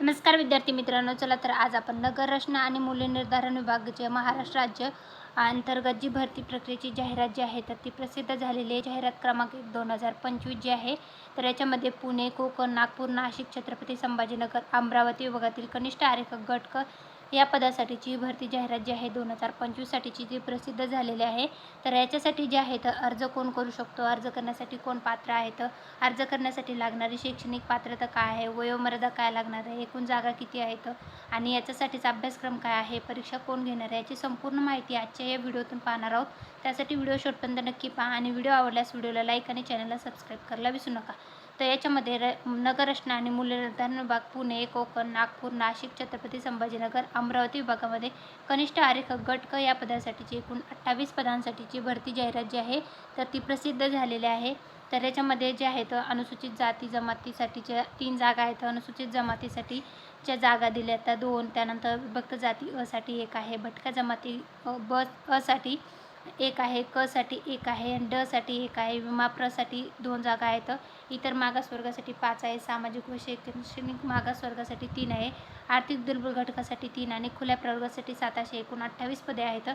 नमस्कार विद्यार्थी मित्रांनो चला तर आज आपण नगर रचना आणि मूल्य निर्धारण विभाग जे महाराष्ट्र राज्य अंतर्गत जी भरती प्रक्रियेची जाहिरात जी आहे तर ती प्रसिद्ध झालेली आहे. जाहिरात क्रमांक एक दोन हजार पंचवीस जी आहे. तर याच्यामध्ये पुणे कोकण नागपूर नाशिक छत्रपती संभाजीनगर अमरावती विभागातील कनिष्ठ आरेखक गट या पदासाठीची भरती जाहिरात जी आहे दोन हजार पंचवीससाठीची जी प्रसिद्ध झालेली आहे. तर याच्यासाठी जे आहे तर अर्ज कोण करू शकतो? अर्ज करण्यासाठी कोण पात्र आहेत अर्ज करण्यासाठी लागणारी शैक्षणिक पात्रता काय आहे? वयोमर्यादा काय लागणार आहे? एकूण जागा किती आहेत आणि याच्यासाठीचा अभ्यासक्रम काय आहे? परीक्षा कोण घेणार आहे? याची संपूर्ण माहिती आजच्या या व्हिडिओतून पाहणार आहोत. त्यासाठी व्हिडिओ शेवटपर्यंत नक्की पहा आणि व्हिडिओ आवडल्यास व्हिडिओला लाईक आणि चॅनलला सबस्क्राईब करायला विसरू नका. तर याच्यामध्ये र नगर रचना आणि मूल्यनिर्धारण विभाग पुणे कोकण नागपूर नाशिक छत्रपती संभाजीनगर अमरावती विभागामध्ये कनिष्ठ आरेख गट क या पदासाठीची एकूण अठ्ठावीस पदांसाठीची भरती जाहिरात जी आहे तर ती प्रसिद्ध झालेली आहे. तर याच्यामध्ये जे आहेत अनुसूचित जाती जमातीसाठीच्या तीन जागा आहेत. अनुसूचित जमातीसाठीच्या जागा दिल्या त्या दोन त्यानंतर विभक्त जाती असाठी एक आहे भटक्या जमाती ब असाठी एक आहे क साठी एक आहे आणि ड साठी एक आहे विमा प्रसाठी दोन जागा आहेत. इतर मागासवर्गासाठी पाच आहे सामाजिक व शैक्षणिक मागासवर्गासाठी तीन आहे आर्थिक दुर्बल घटकासाठी तीन आणि खुल्या प्रवर्गासाठी सात एकूण अठ्ठावीस पदे आहेत.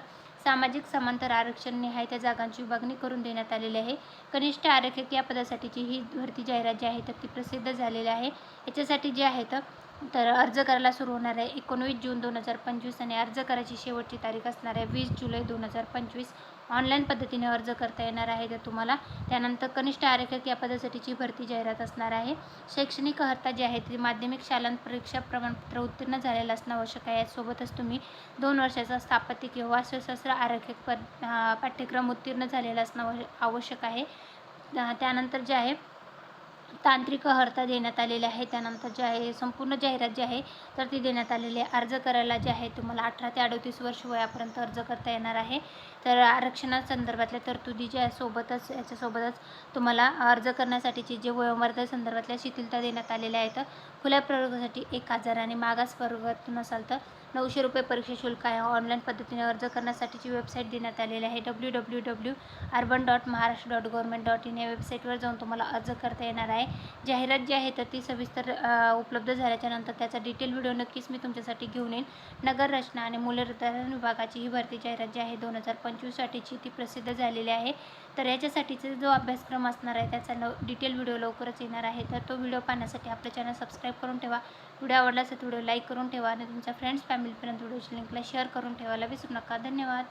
सामाजिक समांतर आरक्षण निहाय त्या जागांची विभागणी करून देण्यात आलेली आहे. कनिष्ठ आरक्षक या पदासाठीची ही भरती जाहिरात जी आहे तर ती प्रसिद्ध झालेली आहे. याच्यासाठी जे आहेत तर अर्ज करायला सुरू होणार आहे. एकोणवीस जून दोन हजार पंचवीस आणि अर्ज करायची शेवटची तारीख असणार आहे. वीस जुलै दोन हजार पंचवीस ऑनलाईन पद्धतीने अर्ज करता येणार आहे. तर तुम्हाला त्यानंतर कनिष्ठ आरक्षक या पदासाठीची भरती जाहिरात असणार आहे. शैक्षणिक अर्हता जी आहे ती माध्यमिक शालांत परीक्षा प्रमाणपत्र उत्तीर्ण झालेलं असणं आवश्यक आहे. यासोबतच तुम्ही दोन वर्षाचा स्थापत्य किंवा सशस्त्र आरक्षक पद पाठ्यक्रम उत्तीर्ण झालेला असणं आवश्यक आहे. त्यानंतर जे आहे तांत्रिक अर्हता देण्यात आलेले आहे. त्यानंतर जे आहे संपूर्ण जाहिरात जी आहे तर ती देण्यात आलेली आहे. अर्ज करायला जे आहे तुम्हाला अठरा ते अडतीस वर्ष वयापर्यंत अर्ज करता येणार आहे. तर आरक्षणासंदर्भातल्या तरतुदी ज्या सोबतच याच्यासोबतच तुम्हाला अर्ज करण्यासाठीची जे वयोमर्यादा संदर्भातल्या शिथिलता देण्यात आलेल्या आहेत खुल्या प्रवर्गासाठी एक हजार आणि मागास वर्गातून असाल तर नऊशे रुपये परीक्षा शुल्क आहे. ऑनलाईन पद्धतीने अर्ज करण्यासाठीची वेबसाईट देण्यात आलेली आहे. W W W urban dot Maharashtra dot government dot in या वेबसाईटवर जाऊन तुम्हाला अर्ज करता येणार आहे. जाहिरात जी आहे तर ती सविस्तर उपलब्ध झाल्याच्यानंतर त्याचा डिटेल व्हिडिओ नक्कीच मी तुमच्यासाठी घेऊन येईन. नगर रचना आणि मूल्यनिर्धारण विभागाची ही भरती जाहिरात जी आहे दोन हजार पंचवीससाठीची ती प्रसिद्ध झालेली आहे. तर याच्यासाठीचा जो अभ्यासक्रम असणार आहे त्याचा न डिटेल व्हिडिओ लवकरच येणार आहे. तर तो व्हिडिओ पाहण्यासाठी आपलं चॅनल सबस्क्राईब करून ठेवा. व्हिडिओ आवडला असेल व्हिडिओ लाईक करून ठेवा आणि तुमच्या फ्रेंड्स फॅमिलीपर्यंत व्हिडिओची लिंकला शेअर करून ठेवायला विसरू नका. धन्यवाद.